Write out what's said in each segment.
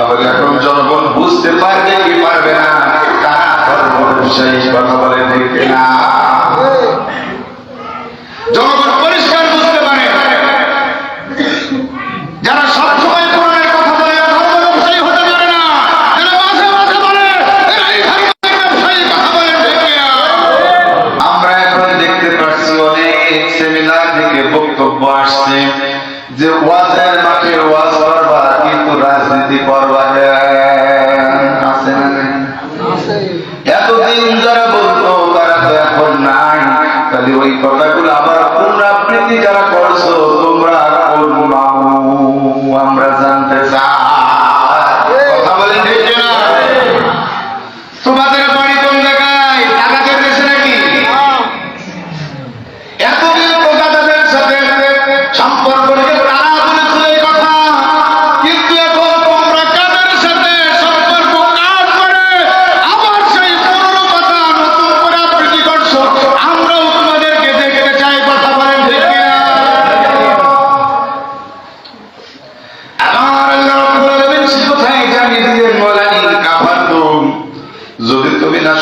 তাহলে এখন জনগণ বুঝতে পারবে কি পারবে না? কারা সেই কথা বলে না?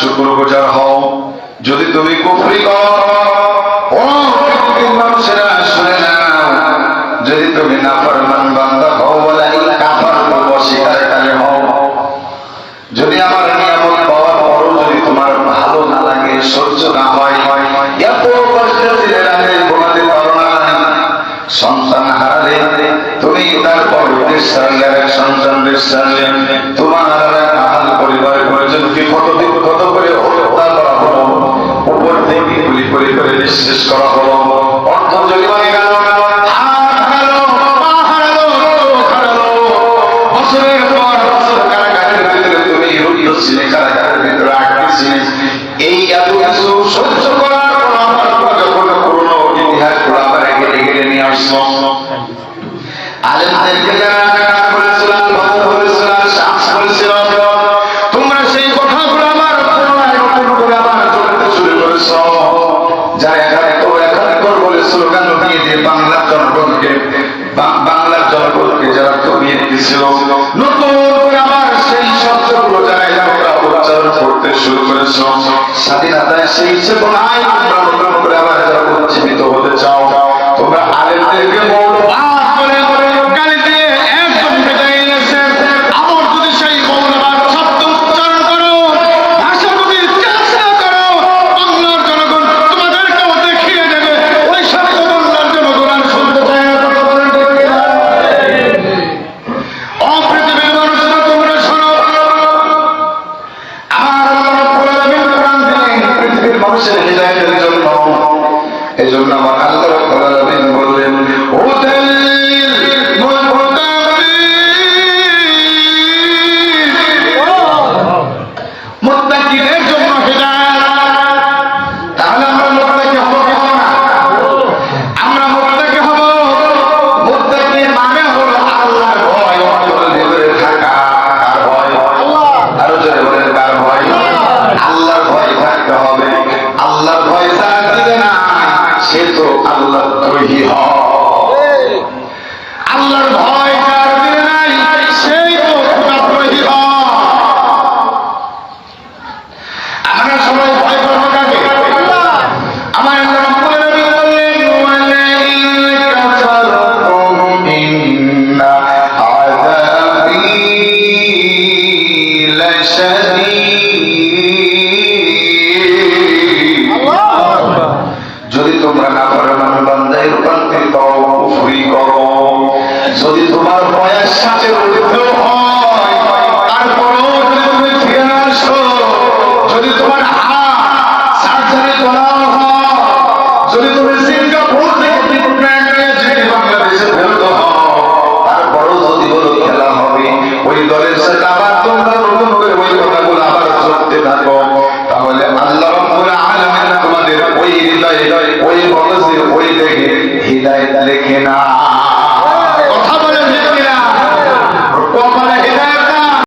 শুক্র হও। যদি তুমি কুফরি মানুষেরা শুনে যদি তুমি নাফরমান বান্দা হও বলে কাফার করব হও। যদি আমার নিয়ামত পাওয়ার পরও যদি তোমার ভালো না লাগে, সহ্য না হয়, এত কষ্ট দিলে রাতে ঘুমাতে পারো না। সন্তান হারালে তুমি তারপর সন্তান তোমার দিয়ে বাংলার জনগণকে বাংলার জনগণকে যারা কমিয়ে দিয়েছিল, নতুন করে সেই শব্দগুলো যারা এলাকা উচ্চারণ করতে শুরু করেছ স্বাধীনতায় সেই চেতনায় করে আবার যারা এই জন্য আমার আল্লাহ বললেন ও। মুদ্রা কিনে he hung. বয়স সাতের